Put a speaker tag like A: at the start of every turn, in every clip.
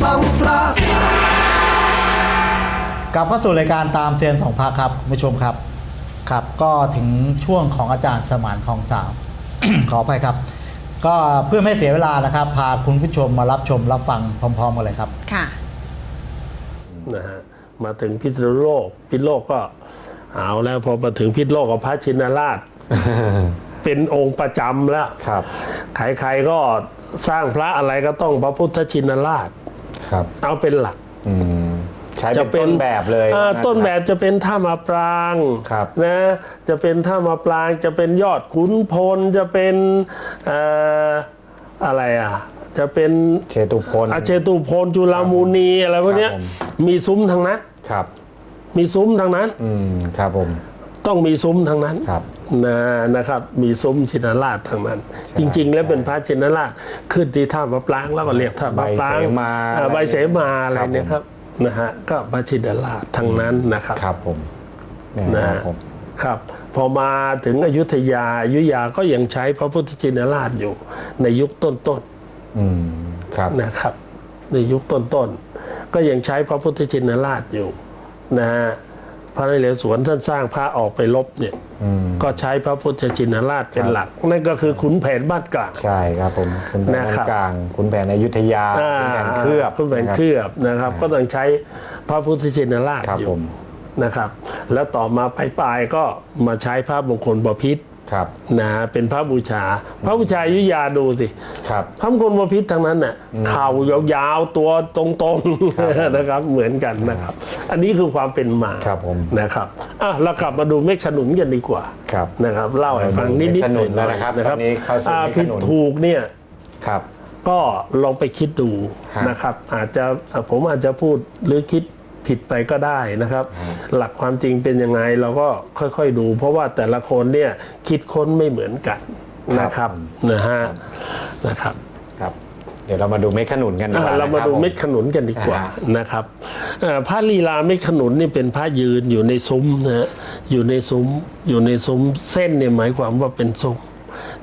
A: ซ้ำพลาด
B: กลับเข้าสู่รายการตามเซียนสองพักครับคุณผู้ชมครับครับ ก็ถึงช่วงของอาจารย์สมานของสาม ขออภัยครับ ก็เพื่อไม่เสียเวลานะครับ พาคุณผู้ชมมารับชมรับฟังพร้อมๆกันเลยครับ
C: ค่ะ
D: นะฮะมาถึงพิษณุโลกพิษณุโลกก็เอาแล้วพอมาถึงพิษณุโลกกับพระชินราช เป็นองค์ประจำแล้ว
E: ครับ
D: ใครๆก็สร้างพระอะไรก็ต้องพระพุทธชินราช
E: ครับ
D: เอาเป็นหลัก
E: อืมใช้เป็นต้นแบบเลย
D: อ่าะต้นแบบจะเป็นท่ามาปราง
E: ครับ
D: นะจะเป็นท่ามาปรางจะเป็นยอดขุนพลจะเป็นเอ่ออะไรอะ จะเป็น
E: เชตุพล
D: อาเชตุพลจุลามูนีอะไรพวกเนี้ย
E: ครับผม
D: มีซุ้มทางนั้น
E: ครับ
D: มีซุ้มทางนั้น
E: อืมครับผม
D: ต้องมีซุ้มทางนั้น
E: ครับ
D: นะนะครับ มีซุ้มชินราชทางนั้น จริง ๆ แล้วเป็นพระชินราชขึ้นที่ท่ามะปรางแล้วก็เรียกท่ามะปราง
E: ใบเสมา
D: อ่ใบเสมาอะไร
E: ครับผม
D: เนี่ยครับนะฮะก็พระชินราชทางนั้นนะครับ
E: ครับผมเนี่ย
D: นะ
E: ครั
D: ฮะ
E: บผม
D: ครับ พอมาถึงอยุธยาอยุธยาก็ยังใช้พระพุทธชินราชอยู่ ในยุคต้น
E: อืมครับ
D: ๆนะครับ ในยุคต้นๆก็ยังใช้พระพุทธชินราชอยู่นะฮะพระนเรศวรท่านสร้างพระออกไปลบเนี่ย
E: อืม
D: ก็ใช้พระพุทธชินราชเป็นหลัก นั่นก็คือขุนแผนบ้านกลาง
E: ใช่ครับผมคุณแผน
D: นะครับ
E: กลางคุณแผนอยุธยาคุณแผนเคลือบ
D: ขุนแผนเคลือบนะครับ ก็ต้องใช้พระพุทธชินราช
E: ครับ
D: อยู่
E: ผม
D: นะครับ แล้วต่อมาปลายๆก็มาใช้พระมงคลบพิษ
E: ครับ
D: นะเป็นพระบูชา พระบูชาอยุธยาดูสิ
E: ครับ
D: พระมงคลบพิษทั้งนั้นน่ะเข่ายาวๆตัวตรงๆนะครับเหมือนกันนะครับ อันนี้คือความเป็นมา
E: ครับผม
D: นะครับอะเรากลับมาดูเมฆขนุนกันดีกว่า
E: ครับ
D: นะครับเล่าให้ฟังนิด
E: เมฆ
D: ๆ
E: ข
D: ห
E: นุ
D: น่อนยๆ
E: แล้วนะครับ
D: นะครับ
E: ตอนนี้เข้าสู่
D: อ่
E: เมฆขนุน
D: ผิดถูกเนี่ย
E: ครับ
D: ก็ลองไปคิดดู
E: ฮะ
D: นะครับ อาจจะอะผมอาจจะพูดหรือคิด ผิดไปก็ได้นะครับ หลักความจริงเป็นยังไงเราก็ค่อยๆดู เพราะว่าแต่ละคนเนี่ยคิดค้นไม่เหมือนกันนะครับนะฮะนะครับ
E: ครับ เดี๋ยวเรามาดูเมฆขนุนกันดีก
D: อะ
E: ว่า
D: เรามา
E: นะครับ
D: ดู
E: ผ
D: เม็ดขนุนกันดีกว่า
E: อ่า
D: นะครับเอ่อพระลีลาเม็ดขนุนนี่เป็นพระยืนอยู่ในซุ้มนะฮะอยู่ในซุ้มอยู่ในซุ้มเส้นเนี่ยหมายความว่าเป็นซุ้ม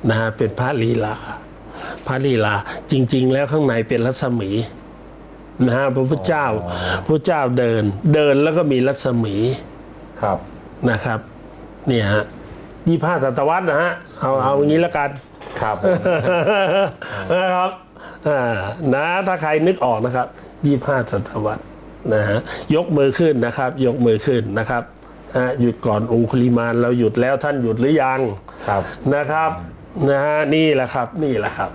D: นะฮะเป็นพระลีลาพระลีลาจริง ๆ แล้วข้างในเป็นรัศมี นะฮะพระพุทธเจ้าพระเจ้าเดิน เดินแล้วก็มีรัศมี
E: ครับ
D: นะครับ เนี่ยฮะยี่ห้าศตวรรษนะฮะเอาเอาอย่างนี้แล้วกัน
E: ครับผม
D: นะครับอ่านะถ้าใครนึกออกนะครับยี่ห้าศตวรรษนะฮะยกมือขึ้นนะครับ ยกมือขึ้นนะครับอ่าหยุดก่อนองคุลิมานเราหยุดแล้วท่านหยุดหรือยัง
E: ครับ
D: นะครับนะฮะนี่แหละครับนี่แหละครับ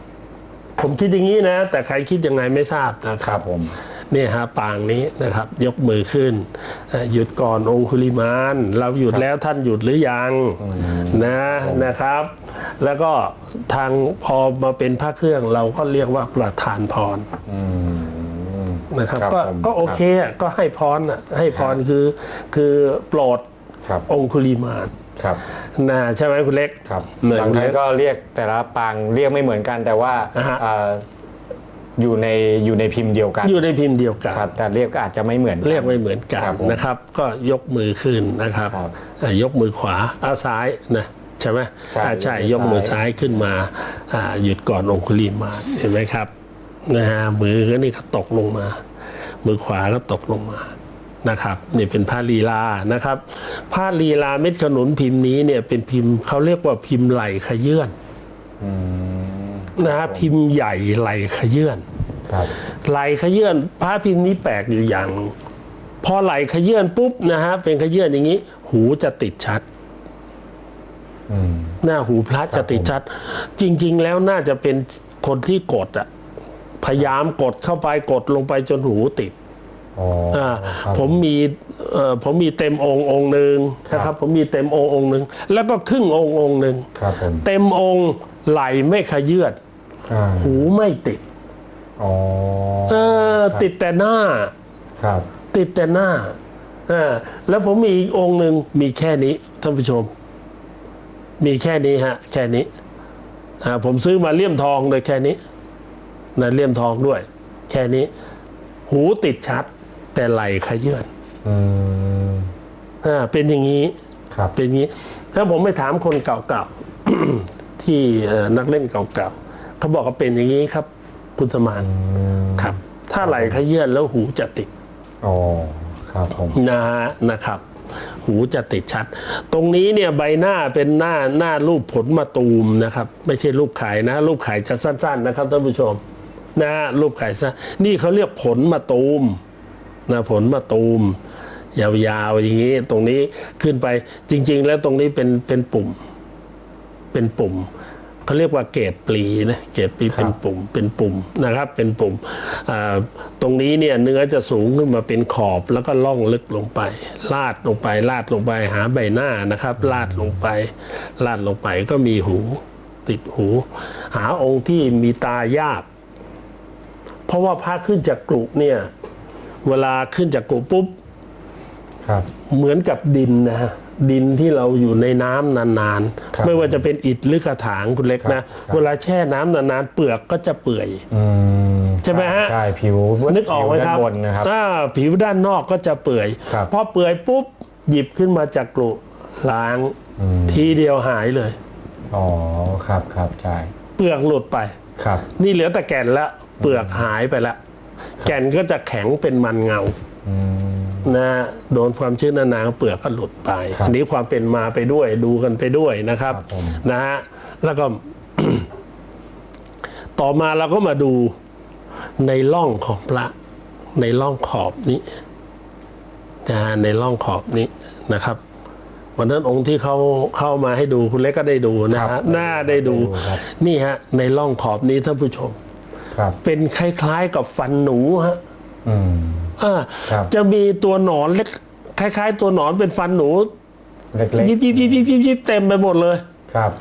D: ผมคิดอย่างนี้นะ แต่ใครคิดยังไงไม่ทราบนะค
E: ครับรับผม
D: เนี่ยฮะปางนี้นะครับ ยกมือขึ้นเอ่อหยุดก่อนองคุลิมาน เราหยุดแล้วท่านหยุดหรือยังนะนะครับ แล้วก็ทางพอมาเป็นพระเครื่องเราก็เรียกว่าประธานพร
E: อืม
D: นะครับ
E: ครับ
D: ก็
E: ผม
D: ก็โอเคอะก็ให้พรอะให้พรคือคือโปรด
E: ครับ
D: องคุลิมาน
E: ครับ
D: นะใช่ไหมคุณเล็ก
E: ครับ
D: เหมือน
E: บาง
D: คุณ
E: ท่าน
D: เล็ก
E: ก็เรียกแต่ละปางเรียกไม่เหมือนกัน แต่ว่า
D: อ่าฮะ
E: เอ่ออยู่ในอยู่ในพิมพ์เดียวกัน
D: อยู่ในพิมพ์เดียวกัน
E: ครับแต่เรียกก็อาจจะไม่เหมือนน
D: เรียกไม่เหมือนกัน
E: ครับผม
D: นะครับ ก็ยกมือขึ้นนะครับ
E: ครับ
D: อ่ายกมือขวาเอาซ้ายนะใช่ไหม
E: ใช่
D: อ่าใช่ย
E: ย
D: ก
E: กมื
D: มือ
E: อ
D: ซ้า
E: ซ้ายย
D: ขึ้นมาอ่าหยุดก่อนองคุลีมานเห็นไหมครับนะฮะมือก็นี่ก็ตกลงมา มือขวาก็ตกลงมา นะครับนี่เป็นผ้าลีลานะครับ ผ้าลีลาเม็ดขนุนพิมพ์นี้เนี่ยเป็นพิมพ์เขาเรียกว่าพิมพ์ไหลขยื่น
E: อืม
D: นะฮะพิมพ์ใหญ่ไหลขยื่น
E: ครับ
D: ไหลขยื่นพระพิมพ์นี้แปลกอยู่อย่างหนึ่งพอไหลขยื่นปุ๊บนะฮะเป็นขยื่นอย่างนี้ หูจะติดชัด
E: อืม
D: หน้าหูพระจะติดชัด จริง ๆ แล้วน่าจะเป็นคนที่กดอะพยายามกดเข้าไปกดลงไปจนหูติด
E: อ๋อ
D: อ่า
E: ครับ
D: ผมมีเอ่อผมมีเต็มองค์องค์หนึ่งนะครับ ผมมีเต็มองค์องค์หนึ่งแล้วก็ครึ่งองค์องค์หนึ่ง
E: ครับผม
D: เต็มองค์ไหลไม่ขยื่น
E: อ่า
D: หูไม่ติด
E: อ๋อ
D: เออติดแต่หน้า
E: ครับ
D: ติดแต่หน้าอ่าแล้วผมมีอีกองค์หนึ่งมีแค่นี้ท่านผู้ชม มีแค่นี้ฮะ แค่นี้อ่าผมซื้อมาเลี่ยมทองเลยแค่นี้นะเลี่ยมทองด้วย แค่นี้ หูติดชัด แต่ไหลขยื่น
E: อืม
D: อ่าเป็นอย่างนี้
E: ครับ
D: เป็นอย่างนี้ ถ้าผมไปถามคนเก่าๆ ที่เอ่อนักเล่นเก่าๆเขาบอกว่าเป็นอย่างนี้ครับ คุณสมานครับ ถ้าไหลขยื่นแล้วหูจะติด
E: อ๋อครับผม
D: นะฮะนะครับ หูจะติดชัด ตรงนี้เนี่ยใบหน้าเป็นหน้าหน้ารูปผลมะตูมนะครับ ไม่ใช่รูปไข่นะ รูปไข่จะสั้น ๆ นะครับท่านผู้ชม นะรูปไข่สั้นนี่เขาเรียกผลมะตูม นะผลมะตูม ยาวๆอย่างนี้ ตรงนี้ขึ้นไปจริง ๆ แล้วตรงนี้เป็นเป็นปุ่ม เป็นปุ่มเขาเรียกว่าเกตปลีนะเกตปลีเป็นปุ่มเป็นปุ่มนะครับ เป็นปุ่มอ่าตรงนี้เนี่ยเนื้อจะสูงขึ้นมาเป็นขอบแล้วก็ล่องลึกลงไป ลาดลงไป ลาดลงไปหาใบหน้านะครับ ลาดลงไป ลาดลงไปก็มีหู ติดหู หาองค์ที่มีตายาก เพราะว่าพระขึ้นจากกรุเนี่ย เวลาขึ้นจากกรุปุ๊บ
E: ครับ
D: เหมือนกับดินนะฮะดินที่เราอยู่ในน้ำนาน
E: ครับ
D: ๆไม่ว่าจะเป็นอิฐหรือกระถางคุณเล็กนะ
E: ครับ
D: เวลาแช่น้ำนานๆ เปลือกก็จะเปื่อย
E: อืม
D: ใช่ไหมฮะ
E: ใช่ผิว
D: นึกออกไหมครับ
E: ผิวด้านบนนะครับ
D: อ่าผิวด้านนอกก็จะเปื่อย
E: ครับ
D: พอเปื่อยปุ๊บหยิบขึ้นมาจากกรุล้าง
E: อืม
D: ทีเดียวหายเลย
E: อ๋อครับครับใช่
D: เปลือกหลุดไป
E: ครับ
D: นี่เหลือแต่แก่นละเปลือกหายไปละ แก่นก็จะแข็งเป็นมันเงา
E: อืม
D: นะโดนความชื้นนานๆเปลือกก็หลุดไป
E: ครับ
D: อันนี้ความเป็นมาไปด้วยดูกันไปด้วยนะครับ
E: ครับผม
D: นะฮะแล้วก็ ต่อมาเราก็มาดูในร่องของพระ ในร่องขอบนี้นะฮะในร่องขอบนี้นะครับวันนั้นองค์ที่เขาเข้ามาให้ดูคุณเล็กก็ได้ดูนะ
E: ครั
D: ฮะ
E: บ
D: หน้าได้ดู
E: ได้ดูครับ
D: นี่ฮะ ในร่องขอบนี้ท่านผู้ชม
E: ครับ
D: เป็นคล้ายๆกับฟันหนูฮะ
E: อืม
D: อ่า
E: ครับ
D: จะมีตัวหนอนเล็กคล้าย ๆ ตัวหนอนเป็นฟันหนู
E: เล็ก
D: ยิบยิบยิบยิบยิบยิบเต็มไปหมดเลย
E: ๆครับ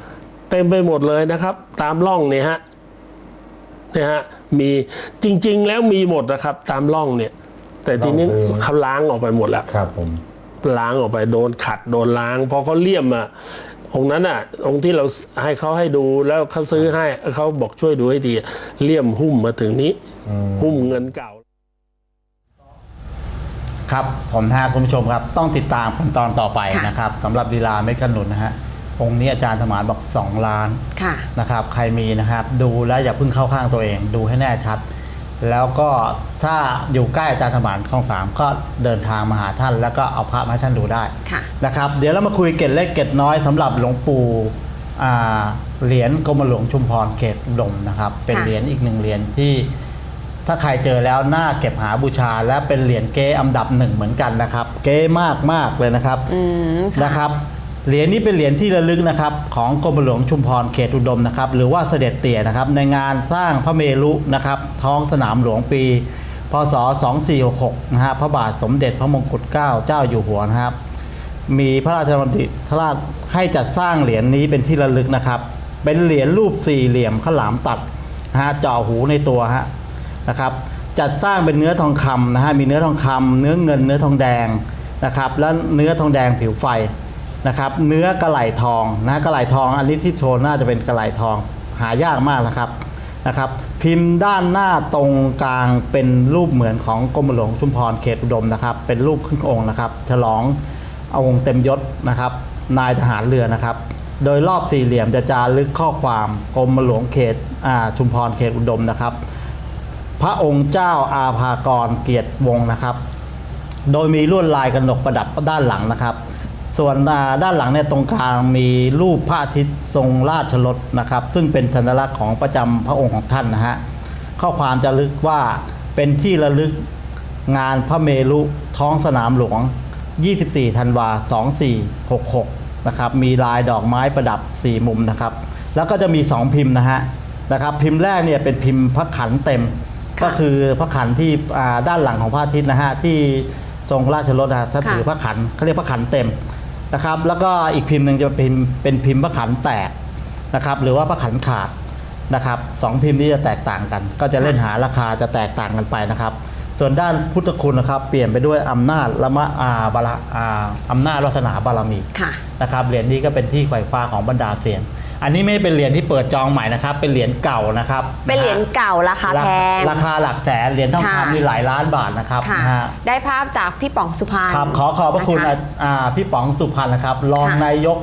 D: เต็มไปหมดเลยนะครับ ตามร่องเนี่ยฮะเนี่ยฮะมีจริง ๆ แล้วมีหมดนะครับ ตามร่องเนี่ย แต่ทีนี้
E: ร่องคือ
D: เขาล้างออกไปหมดแล้ว
E: ครับผม
D: ล้างออกไปโดนขัดโดนล้างพอเขาเลี่ยมอะองค์นั้นอะ องค์ที่เราให้เขาให้ดูแล้วเขาซื้อให้เขาบอกช่วยดูให้ดีเลี่ยมหุ้มมาถึงนี้
E: อืม
D: หุ้มเงินเก่า
B: ครับผมนะฮะคุณผู้ชมครับ ต้องติดตามขั้นตอนต่อไป
A: ค่ะ
B: นะครับสำหรับลีลาเม็ดขนุนนะฮะองค์นี้อาจารย์สมานบอก 2 ล้าน
A: ค่ะ
B: นะครับใครมีนะครับ ดูแล้วอย่าเพิ่งเข้าข้างตัวเอง ดูให้แน่ชัด แล้วก็ถ้าอยู่ใกล้อาจารย์สมานคลองสามก็เดินทางมาหาท่าน แล้วก็เอาพระมาให้ท่านดูได้
A: ค่ะ
B: นะครับ เดี๋ยวเรามาคุยเกร็ดเล็กเกร็ดน้อยสำหรับหลวงปู่อ่าเหรียญกรมหลวงชุมพรเขตอุดมนะครับ เป็น
A: ค่ะ
B: เหรียญอีกหนึ่งเหรียญที่ถ้าใครเจอแล้วน่าเก็บหาบูชาและเป็นเหรียญเก๊อันดับหนึ่งเหมือนกันนะครับ เก๊มากมากๆเลยนะครับ
A: อืมค่ะ
B: นะครับ เหรียญนี้เป็นเหรียญที่ระลึกนะครับของกรมหลวงชุมพรเขตอุดมนะครับ หรือว่าเสด็จเตี่ยนะครับ ในงานสร้างพระเมรุนะครับ ท้องสนามหลวงปี พศ 2466 นะฮะพระบาทสมเด็จพระมงกุฎเกล้าเจ้าอยู่หัวนะครับ มีพระราชดำริพระราชให้จัดสร้างเหรียญนี้เป็นที่ระลึกนะครับ เป็นเหรียญรูปสี่เหลี่ยมข้าวหลามตัดนะฮะเจาะหูในตัวฮะนะครับจัดสร้างเป็นเนื้อทองคำนะฮะมีเนื้อทองคำเนื้อเงินเนื้อทองแดงนะครับ แล้วเนื้อทองแดงผิวไฟ นะครับเนื้อกระไหลทองนะกระไหลทองอันนี้ที่โชว์น่าจะเป็นกระไหลทองหายากมากนะครับนะครับ พิมพ์ด้านหน้าตรงกลางเป็นรูปเหมือนของกรมหลวงชุมพรเขตอุดมนะครับ เป็นรูปครึ่งองค์นะครับ ฉลองเอาองค์เต็มยศนะครับ นายทหารเรือนะครับ โดยรอบสี่เหลี่ยมจะจารึกข้อความกรมหลวงเขตชุมพรเขตอุดมนะครับ พระองค์เจ้าอาภากรเกียรติวงศ์นะครับ โดยมีลวดลายกระหนกประดับด้านหลังนะครับ ส่วนอ่าด้านหลังเนี่ยตรงกลางมีรูปพระอาทิตย์ทรงราชรถนะครับ ซึ่งเป็นสัญลักษณ์ของประจำพระองค์ของท่านนะฮะข้อความจะลึกว่าเป็นที่ระลึกงานพระเมรุท้องสนามหลวง 24 ธันวา 2466 นะครับมีลายดอกไม้ประดับ 4 มุมนะครับ แล้วก็จะมี 2 พิมพ์นะฮะนะครับ พิมพ์แรกเนี่ยเป็นพิมพ์พระขันเต็ม
A: ค่ะ
B: ก็คือพระขันที่อ่าด้านหลังของพระอาทิตย์นะฮะที่ทรงราชรถนะฮะถ้า
A: ค่ะ
B: ถือพระขันเขาเรียกพระขันเต็ม นะครับ แล้วก็อีกพิมพ์หนึ่งจะเป็นเป็นพิมพ์พระขันแตกนะครับ หรือว่าพระขันขาดนะครับสองพิมพ์นี้จะแตกต่างกัน ก็จะเล่นหาราคาจะแตกต่างกันไปนะครับ ส่วนด้านพุทธคุณนะครับ เปลี่ยนไปด้วยอำนาจละมะอาบาระอาอำนาจวาสนาบารมี
A: ค่ะ
B: นะครับเหรียญนี้ก็เป็นที่ไขว่คว้าของบรรดาเซียน อันนี้ไม่เป็นเหรียญที่เปิดจองใหม่นะครับ เป็นเหรียญเก่านะครับ
A: เป็นเหรียญเก่าราคาแพง
B: ราคาหลักแสนเหรียญทอง
A: ค่ะ
B: คำนี่หลายล้านบาทนะครับ
A: ค่ะ
B: นะฮะ
A: ได้ภาพจากพี่ป๋องสุพรรณ
B: ครับขอขอบพระคุณ
A: น
B: อะอ่าพี่ป๋องสุพรรณนะครับ รอง
A: ค่ะ
B: นายก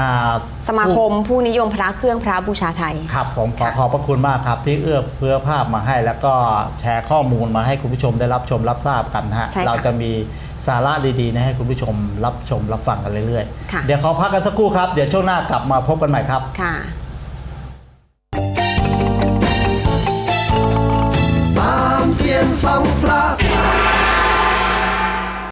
B: อ่า
A: สมาคมผู้นิยมพระเครื่องพระบูชาไทย
B: ครับผมขอ
A: ค่ะ
B: ขอบพระคุณมากครับ ที่เอื้อเฟื้อภาพมาให้ แล้วก็แชร์ข้อมูลมาให้คุณผู้ชมได้รับชมรับทราบกันนะฮะ
A: ใช่ค่ะ
B: เราจะมี สาระดีๆนะให้คุณผู้ชมรับชมรับฟังกันเรื่อย
A: ค่ะ
B: ๆ เดี๋ยวขอพักกันสักครู่ครับ เดี๋ยวช่วงหน้ากลับมาพบกันใหม่ครับ
A: ค่ะ
C: ตามเสียงสัมพระไท